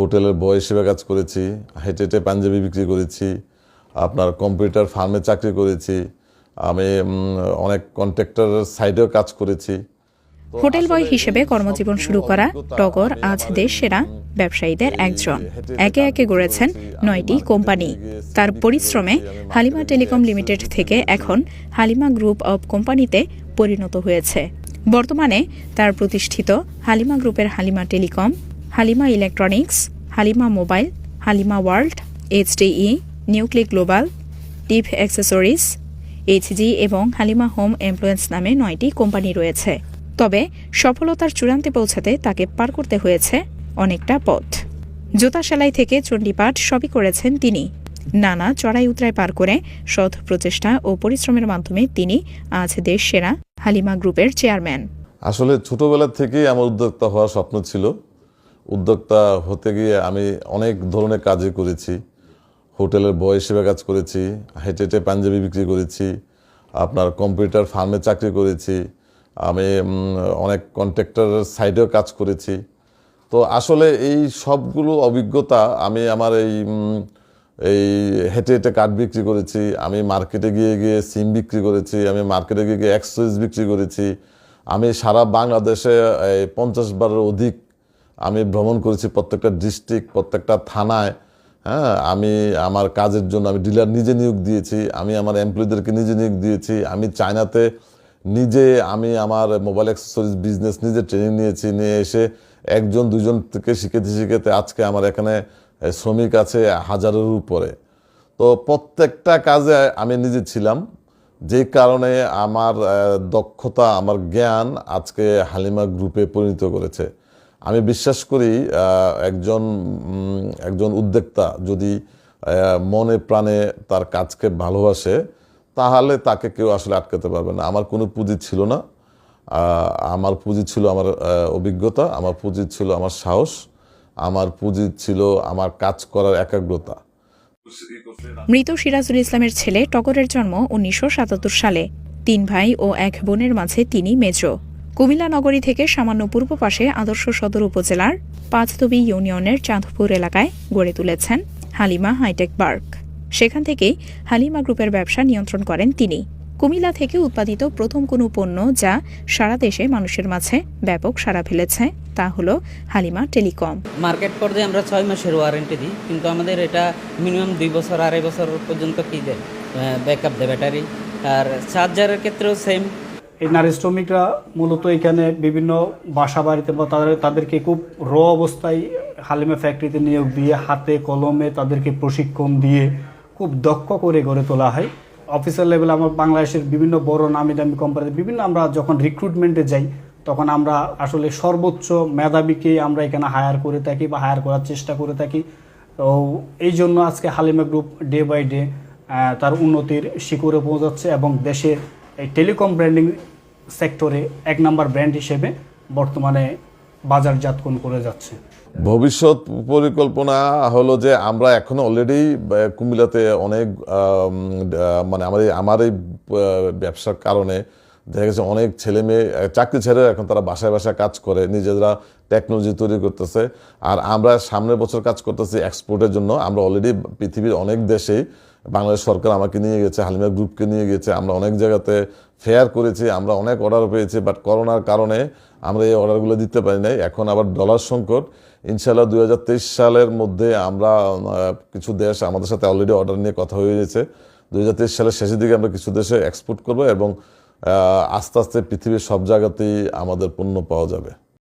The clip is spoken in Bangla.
হোটেলের বয় হিসেবে কাজ করেছি হেঁটে হেঁটে পাঞ্জাবি বিক্রি করেছি আপনার কম্পিউটার ফার্মে চাকরি করেছি আমি অনেক কন্ট্রাক্টর সাইডেও কাজ করেছি। হোটেল বয় হিসেবে কর্মজীবন শুরু করা টগর আজ দেশ সেরা ব্যবসায়ীদের একজন। একে একে গড়েছেন নয়টি কোম্পানি। তার পরিশ্রমে হালিমা টেলিকম লিমিটেড থেকে এখন হালিমা গ্রুপ অব কোম্পানিতে পরিণত হয়েছে। বর্তমানে তার প্রতিষ্ঠিত হালিমা গ্রুপের Halima telecom Halima electronics Halima mobile Halima world HDE nucleic global tip accessories HG এবং হালিমা হোম এমপ্লয়েন্স নামে নয়টি কোম্পানি রয়েছে। তবে সফলতার চূড়ান্তে পৌঁছাতে তাকে পার করতে হয়েছে অনেকটা পথ। জুতা সেলাই থেকে চণ্ডীপাঠ সবই করেছেন তিনি। নানা চড়াই উতরাই পার করে সৎ প্রচেষ্টা ও পরিশ্রমের মাধ্যমে তিনি আজ দেশ সেরা হালিমা গ্রুপের চেয়ারম্যান। আসলে ছোটবেলা থেকেই আমার উদ্যোক্তা হওয়ার স্বপ্ন ছিল। উদ্যোক্তা হতে গিয়ে আমি অনেক ধরনের কাজই করেছি। হোটেলের বয় হিসেবে কাজ করেছি, হেঁটে হেঁটে পাঞ্জাবি বিক্রি করেছি, আপনার কম্পিউটার ফার্মে চাকরি করেছি, আমি অনেক কন্ট্রাক্টর সাইডেও কাজ করেছি। তো আসলে এই সবগুলো অভিজ্ঞতা আমি আমার এই এই হেঁটে হেঁটে কাঠ বিক্রি করেছি, আমি মার্কেটে গিয়ে গিয়ে সিম বিক্রি করেছি, আমি মার্কেটে গিয়ে গিয়ে অ্যাক্সেসরিজ বিক্রি করেছি। আমি সারা বাংলাদেশে, এই পঞ্চাশ বারের অধিক আমি ভ্রমণ করেছি প্রত্যেকটা ডিস্ট্রিক্ট প্রত্যেকটা থানায় হ্যাঁ? আমি আমার কাজের জন্য আমি ডিলার নিজে নিয়োগ দিয়েছি, আমি আমার এমপ্লয়ীদেরকে নিজে নিয়োগ দিয়েছি, আমি চায়নাতে নিজে আমি আমার মোবাইল অ্যাক্সেসরিজ বিজনেস নিজে ট্রেনিং নিয়েছি, নিয়ে এসে একজন দুজন থেকে শিখেতে শিখেতে আজকে আমার এখানে শ্রমিক আছে হাজারের উপরে। তো প্রত্যেকটা কাজে আমি নিজে ছিলাম যেই কারণে আমার দক্ষতা, আমার জ্ঞান আজকে হালিমা গ্রুপে পরিণত করেছে। আমি বিশ্বাস করি একজন একজন উদ্যোক্তা যদি মনে প্রাণে তার কাজকে ভালোবাসে, তাহলে তাকে কেউ আসলে আটকাতে পারবে না। আমার কোনো পুঁজি ছিল না। আমার পুঁজি ছিল আমার অভিজ্ঞতা, আমার পুঁজি ছিল আমার সাহস, আমার পুঁজি ছিল আমার কাজ করার একাগ্রতা। মৃত সিরাজুল ইসলামের ছেলে টগরের জন্ম উনিশশো সাতাত্তর সালে। তিন ভাই ও এক বোনের মাঝে তিনি মেজ। কুমিল্লা নগরী থেকে সামান্য পূর্ব পাশে আদর্শ সদর উপজেলার পাঁচতবি ইউনিয়নের চাঁদপুর এলাকায় গড়ে তুলেছেন হালিমা হাইটেক পার্ক সেখান থেকেই হালিমা গ্রুপের ব্যবসা নিয়ন্ত্রণ করেন তিনি। কুমিল্লা থেকে উৎপাদিত প্রথম কোনো পণ্য যা সারা দেশে মানুষের মাঝে ব্যাপক সাড়া ফেলেছে, তা হল হালিমা টেলিকম। মার্কেট পর্যায়ে আমরা ছয় মাসের ওয়ারেন্টি দিই, কিন্তু আমাদের এটা মিনিমাম দুই বছর, আড়াই বছর পর্যন্ত কি দেয়? ব্যাকআপ দেয় ব্যাটারি আর চার্জারের ক্ষেত্রেও সেম এই নারী শ্রমিকরা মূলত এখানে বিভিন্ন বাসা বাড়িতে বা তাদের, তাদেরকে খুব র অবস্থায় হালিমা ফ্যাক্টরিতে নিয়োগ দিয়ে হাতে কলমে তাদেরকে প্রশিক্ষণ দিয়ে খুব দক্ষ করে গড়ে তোলা হয়। অফিসার লেভেলে আমার বাংলাদেশের বিভিন্ন বড় নামি দামি কোম্পানিতে বিভিন্ন আমরা যখন রিক্রুটমেন্টে যাই, তখন আমরা আসলে সর্বোচ্চ মেধাবীকে আমরা এখানে হায়ার করে থাকি বা হায়ার করার চেষ্টা করে থাকি। তো এই জন্য আজকে Halima group day by day তার উন্নতির শিকড়ে পৌঁছাচ্ছে এবং দেশের এই টেলিকম ব্র্যান্ডিং সেক্টরে এক নাম্বার ব্র্যান্ড হিসেবে বর্তমানে বাজারজাতকরণ করে যাচ্ছে। ভবিষ্যৎ পরিকল্পনা হলো যে আমরা এখন অলরেডি কুমিল্লাতে অনেক মানে এই আমার এই ব্যবসার কারণে দেখা গেছে অনেক ছেলে মেয়ে চাকরি ছেড়ে এখন তারা বাসায় বাসায় কাজ করে, নিজেরা টেকনোলজি তৈরি করতেছে। আর আমরা সামনের বছর কাজ করতেছি এক্সপোর্টের জন্য। আমরা অলরেডি পৃথিবীর অনেক দেশেই বাংলাদেশ সরকার আমাকে নিয়ে গেছে, হালিমা গ্রুপকে নিয়ে গেছে, আমরা অনেক জায়গাতে ফেয়ার করেছি, আমরা অনেক অর্ডার পেয়েছি বাট করোনার কারণে আমরা এই অর্ডারগুলো দিতে পারি নাই। এখন আবার ডলার সংকট। ইনশাল্লাহ দুই হাজার তেইশ সালের মধ্যে আমরা কিছু দেশ আমাদের সাথে অলরেডি অর্ডার নিয়ে কথা হয়ে গেছে। দুই হাজার তেইশ সালের শেষের দিকে আমরা কিছু দেশে এক্সপোর্ট করব এবং আস্তে আস্তে পৃথিবীর সব জায়গাতেই আমাদের পণ্য পাওয়া যাবে।